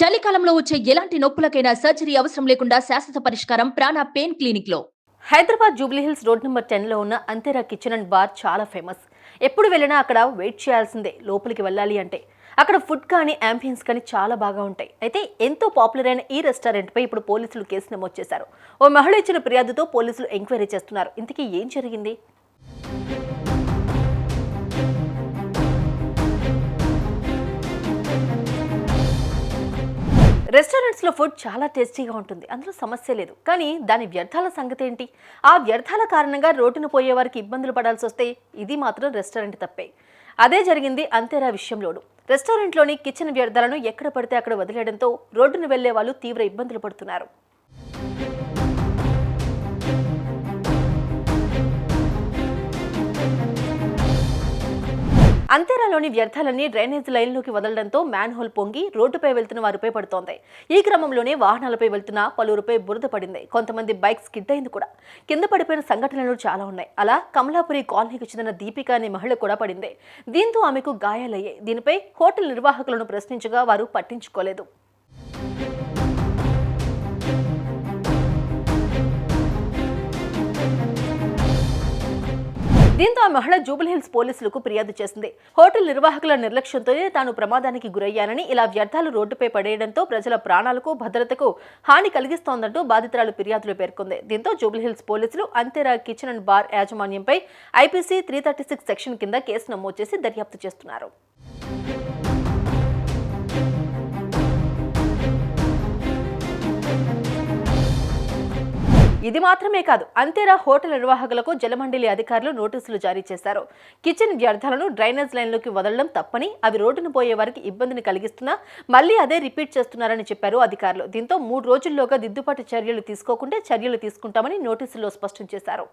చలికాలంలో వచ్చే ఎలాంటి నొప్పులకైనా సర్జరీ అవసరం లేకుండా శాశ్వత పరిష్కారం ప్రాణ పెయిన్ క్లినిక్లో హైదరాబాద్ జూబ్లీహిల్స్ రోడ్ నెంబర్ టెన్లో ఉన్న అంతేరా కిచెన్ అండ్ బార్ చాలా ఫేమస్. ఎప్పుడు వెళ్ళినా అక్కడ వెయిట్ చేయాల్సిందే లోపలికి వెళ్ళాలి అంటే. అక్కడ ఫుడ్ కానీ అంబియన్స్ కానీ చాలా బాగా ఉంటాయి. అయితే ఎంతో పాపులర్ అయిన ఈ రెస్టారెంట్పై ఇప్పుడు పోలీసులు కేసు నమోదు చేశారు. ఓ మహిళ ఇచ్చిన ఫిర్యాదుతో పోలీసులు ఎంక్వైరీ చేస్తున్నారు. ఇంతకీ ఏం జరిగింది? రెస్టారెంట్స్లో ఫుడ్ చాలా టేస్టీగా ఉంటుంది. అందులో సమస్య లేదు. కానీ దాని వ్యర్థాల సంగతి ఏంటి? ఆ వ్యర్థాల కారణంగా రోడ్డును పోయే వారికి ఇబ్బందులు పడాల్సి వస్తే ఇది మాత్రం రెస్టారెంట్ తప్పే. అదే జరిగింది అంతేరా విషయంలోను. రెస్టారెంట్లోని కిచెన్ వ్యర్థాలను ఎక్కడ పడితే అక్కడ వదిలేయడంతో రోడ్డును వెళ్ళే వాళ్ళు తీవ్ర ఇబ్బందులు పడుతున్నారు. అంతేరాలోని వ్యర్థాలన్నీ డ్రైనేజ్ లైన్లోకి వదలడంతో మ్యాన్ హోల్ పొంగి రోడ్డుపై వెళ్తున్న వారిపై పడుతోంది ఈ క్రమంలోనే వాహనాలపై వెళ్తున్న పలువురిపై బురద పడింది. కొంతమంది బైక్ స్కిడ్ అయింది కూడా. కింద పడిపోయిన సంఘటనలు చాలా ఉన్నాయి. అలా కమలాపురి కాలనీకి చెందిన దీపిక అనే మహిళ కూడా పడింది. దీంతో ఆమెకు గాయాలయ్యాయి. దీనిపై హోటల్ నిర్వాహకులను ప్రశ్నించగా వారు పట్టించుకోలేదు. దీంతో ఆ మహిళ జూబ్లీహిల్స్ పోలీసులకు ఫిర్యాదు చేసింది. హోటల్ నిర్వాహకుల నిర్లక్ష్యంతోనే తాను ప్రమాదానికి గురయ్యానని ఇలా వ్యర్థాలు రోడ్డుపై పడేయడంతో ప్రజల ప్రాణాలకు భద్రతకు హాని కలిగిస్తోందంటూ బాధితురాలు ఫిర్యాదులో పేర్కొంది. దీంతో జూబ్లీహిల్స్ పోలీసులు అంతేరా కిచెన్ అండ్ బార్ యాజమాన్యంపై IPC three thirty six section కింద కేసు నమోదు చేసి దర్యాప్తు చేస్తున్నారు. ఇది మాత్రమే కాదు అంతేరా హోటల్ నిర్వాహకులకు జలమండలి అధికారులు నోటీసులు జారీ చేశారు. కిచెన్ వ్యర్థాలను డ్రైనేజ్ లైన్లోకి వదలడం తప్పని అవి రోడ్డును పోయే వారికి ఇబ్బందిని కలిగిస్తున్నా మళ్ళీ అదే రిపీట్ చేస్తున్నారని చెప్పారు అధికారులు. దీంతో మూడు రోజుల్లోగా దిద్దుబాటు చర్యలు తీసుకోకుంటే చర్యలు తీసుకుంటామని నోటీసుల్లో స్పష్టం చేశారు.